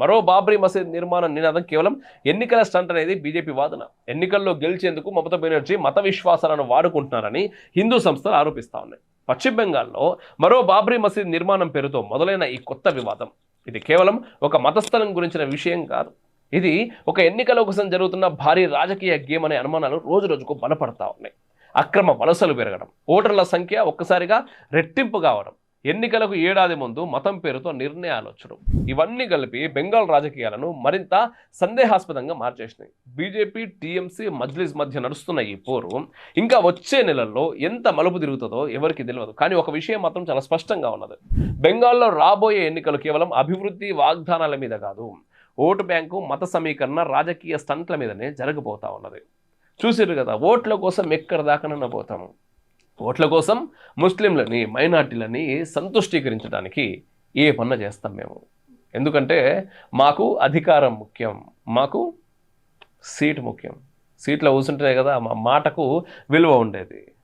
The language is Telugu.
మరో బాబ్రీ మసీద్ నిర్మాణ నినాదం కేవలం ఎన్నికల స్టంట్ అనేది బీజేపీ వాదన. ఎన్నికల్లో గెలిచేందుకు మమతా బెనర్జీ మత విశ్వాసాలను వాడుకుంటున్నారని హిందూ సంస్థలు ఆరోపిస్తా ఉన్నాయి. పశ్చిమ బెంగాల్లో మరో బాబ్రీ మసీద్ నిర్మాణం పేరుతో మొదలైన ఈ కొత్త వివాదం. ఇది కేవలం ఒక మతస్థలం గురించిన విషయం కాదు. ఇది ఒక ఎన్నికల కోసం జరుగుతున్న భారీ రాజకీయ గేమ్ అనే అనుమానాలు రోజు రోజుకు బలపడతా ఉన్నాయి. అక్రమ వలసలు పెరగడం ఓటర్ల సంఖ్య ఒక్కసారిగా రెట్టింపు కావడం ఎన్నికలకు ఏడాది ముందు మతం పేరుతో నిర్ణయాలు వచ్చడం ఇవన్నీ కలిపి బెంగాల్ రాజకీయాలను మరింత సందేహాస్పదంగా మార్చేసినాయి. బీజేపీ టీఎంసీ మజ్లిస్ మధ్య నడుస్తున్న ఈ పోరు ఇంకా వచ్చే నెలల్లో ఎంత మలుపు తిరుగుతుందో ఎవరికి తెలియదు కానీ ఒక విషయం మాత్రం చాలా స్పష్టంగా ఉన్నది. బెంగాల్లో రాబోయే ఎన్నికలు కేవలం అభివృద్ధి వాగ్దానాల మీద కాదు. ఓటు బ్యాంకు మత సమీకరణ రాజకీయ స్టంట్ల మీదనే జరగబోతా ఉన్నది. చూసారు కదా ఓట్ల కోసం ఎక్కడ దాకానన్నా పోతాము? ఓట్ల కోసం ముస్లింలని మైనార్టీలని సంతుష్టీకరించడానికి ఏ పన్న చేస్తాం మేము? ఎందుకంటే మాకు అధికారం ముఖ్యం. మాకు సీటు ముఖ్యం. సీట్లో కూర్చుంటేనే కదా మా మాటకు విలువ ఉండేది.